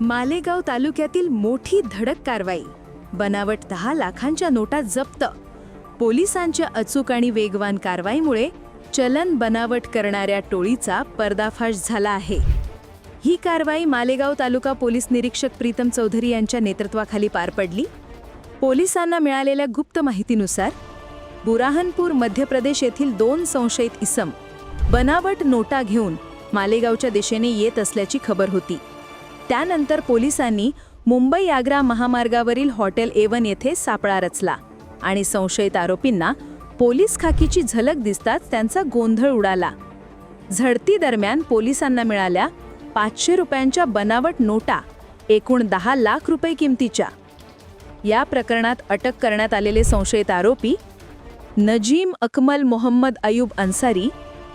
मालेगाव तालुक्यातील मोठी धडक कारवाई. बनावट दहा लाखांच्या नोटा जप्त. पोलिसांच्या अचूक आणि वेगवान कारवाईमुळे चलन बनावट करणाऱ्या टोळीचा पर्दाफाश झाला आहे. ही कारवाई मालेगाव तालुका पोलीस निरीक्षक प्रीतम चौधरी यांच्या नेतृत्वाखाली पार पडली. पोलिसांना मिळालेल्या गुप्त माहितीनुसार बुराहनपूर मध्य प्रदेश येथील दोन संशयित इसम बनावट नोटा घेऊन मालेगावच्या दिशेने येत असल्याची खबर होती. त्यानंतर पोलिसांनी मुंबई आग्रा महामार्गावरील हॉटेल एवन येथे सापळा रचला आणि संशयित आरोपींना पोलीस खाकीची झलक दिसताच त्यांचा गोंधळ उडाला. झडती दरम्यान पोलिसांना मिळाल्या पाचशे रुपयांच्या बनावट नोटा एकूण दहा लाख रुपये किमतीच्या. या प्रकरणात अटक करण्यात आलेले संशयित आरोपी नजीम अकमल मोहम्मद अयूब अन्सारी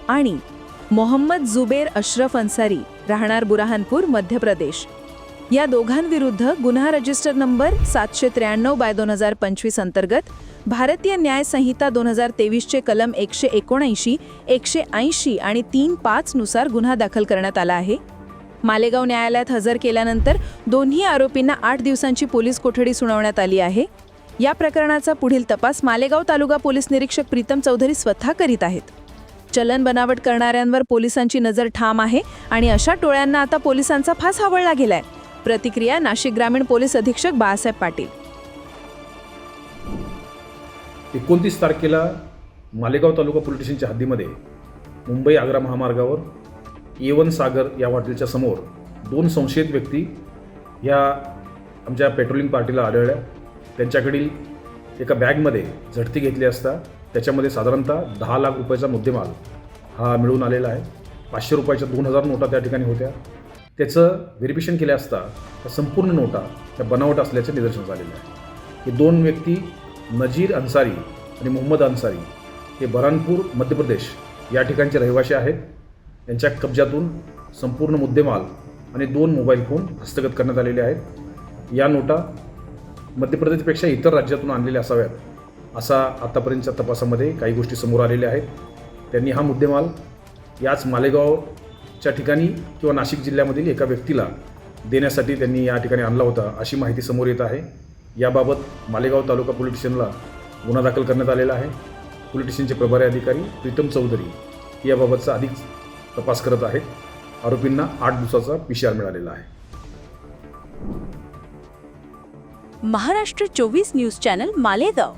आणि मोहम्मद जुबेर अश्रफ अन्सारी राहणार बुरहानपूर मध्य प्रदेश. या दोघांविरुद्ध गुन्हा रजिस्टर नंबर सातशे त्र्याण्णव बाय दोन हजार पंचवीस अंतर्गत भारतीय न्याय संहिता दोन हजार तेवीसचे कलम एकशे एकोणऐंशी एकशे ऐंशी आणि तीन पाचनुसार गुन्हा दाखल करण्यात आला आहे. मालेगाव न्यायालयात हजर केल्यानंतर दोन्ही आरोपींना आठ दिवसांची पोलीस कोठडी सुनावण्यात आली आहे. या प्रकरणाचा पुढील तपास मालेगाव तालुका पोलीस निरीक्षक प्रीतम चौधरी स्वतः करीत आहेत. चलन बनावट करणाऱ्यांवर पोलिसांची नजर ठाम आहे आणि अशा टोळ्यांना आता पोलिसांचा फास हावळला गेलाय. प्रतिक्रिया नाशिक ग्रामीण पोलीस अधीक्षक बाळासाहेब पाटील. एकोणतीस तारखेला मालेगाव तालुका पोलीस स्टेशनच्या हद्दीमध्ये मुंबई आग्रा महामार्गावर येवन सागर या हॉटेलच्या समोर दोन संशयित व्यक्ती ह्या आमच्या पेट्रोलिंग पार्टीला आढळल्या. त्यांच्याकडील एका बॅगमध्ये झडती घेतली असता त्याच्यामध्ये साधारणतः दहा लाख रुपयाचा मुद्देमाल हा मिळून आलेला आहे. पाचशे रुपयाच्या दोन हजार नोटा त्या ठिकाणी होत्या. त्याचं व्हेरिफिकेशन केले असता त्या संपूर्ण नोटा त्या बनावट असल्याचं निदर्शन झालेलं आहे. हे दोन व्यक्ती नजीर अन्सारी आणि मोहम्मद अन्सारी हे बरानपूर मध्य प्रदेश या ठिकाणचे रहिवासी आहेत. यांच्या कब्जातून संपूर्ण मुद्देमाल आणि दोन मोबाईल फोन हस्तगत करण्यात आलेले आहेत. या नोटा मध्य प्रदेशपेक्षा इतर राज्यातून आणलेल्या असाव्यात. असा आत्तापर्यंतच्या तपासामध्ये काही गोष्टी समोर आलेल्या आहेत. त्यांनी हा मुद्देमाल याच मालेगावच्या ठिकाणी किंवा नाशिक जिल्ह्यामधील एका व्यक्तीला देण्यासाठी त्यांनी या ठिकाणी आणला होता अशी माहिती समोर येत आहे. याबाबत मालेगाव तालुका पोलीस स्टेशनला गुन्हा दाखल करण्यात आलेला आहे. पोलीस स्टेशनचे प्रभारी अधिकारी प्रीतम चौधरी याबाबतचा अधिक तपास करत आहेत. आरोपींना आठ दिवसाचा पीसीआर मिळालेला आहे. महाराष्ट्र चोवीस न्यूज चॅनल मालेगाव.